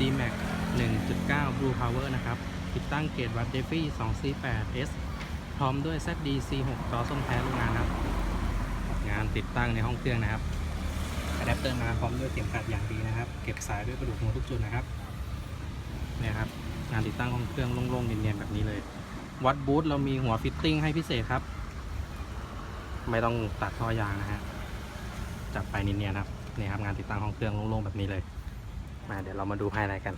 D-Max 1.9 Blue Power นะครับ ติดตั้งเกจวัดเดฟี่ 248S พร้อมด้วย ZD C6 จอส้มแท้โรงงานครับ งานติดตั้งในห้องเครื่องนะครับอะแดปเตอร์มาพร้อมด้วยเข็มขัดอย่างดีนะครับ เก็บสายด้วยกระดูกหัวทุกจุดนะครับเนี่ยครับ งานติดตั้งห้องเครื่องโล่งๆเนียนๆแบบนี้เลย วัดบูทเรามีหัวฟิตติ้งให้พิเศษครับ ไม่ต้องตัดท่อยางนะฮะจับไปเนียนๆครับนี่ครับงานติดตั้งห้องเครื่องโล่งๆแบบนี้เลย มาเดี๋ยวเรามาดูภายในกัน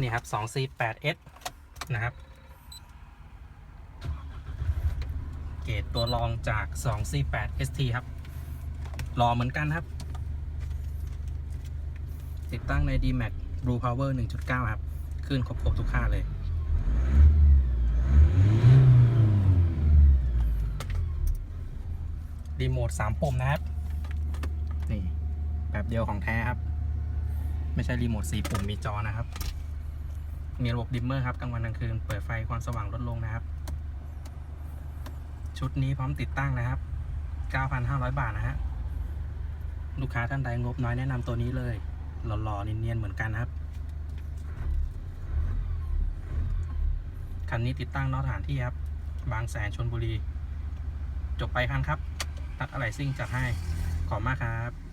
นี่ครับ 248S นะครับ เกรดตัวรองจาก 248ST ครับ รอเหมือนกันครับ ติดตั้งใน D-Max Blue Power 1.9 ครับ ขึ้นครบครบทุกค่าเลย รีโมท3ปุ่มนะครับ นี่แบบเดียวของแท้ครับ ไม่ใช่รีโมท4ปุ่มมีจอนะครับ มีระบบดิมเมอร์ครับกลางวันกลางคืน เปิดไฟความสว่างลดลงนะครับ ชุดนี้พร้อมติดตั้งนะครับ 9,500 บาทนะฮะลูกค้าท่านใดงบน้อยแนะนำตัวนี้เลยหล่อๆเนียนๆเหมือนกันครับคันนี้ติดตั้งนอกสถานที่ครับ บางแสนชนบุรี จบไปคันครับ ตัดอะไรซิ่งจัดให้ ขอบมากครับ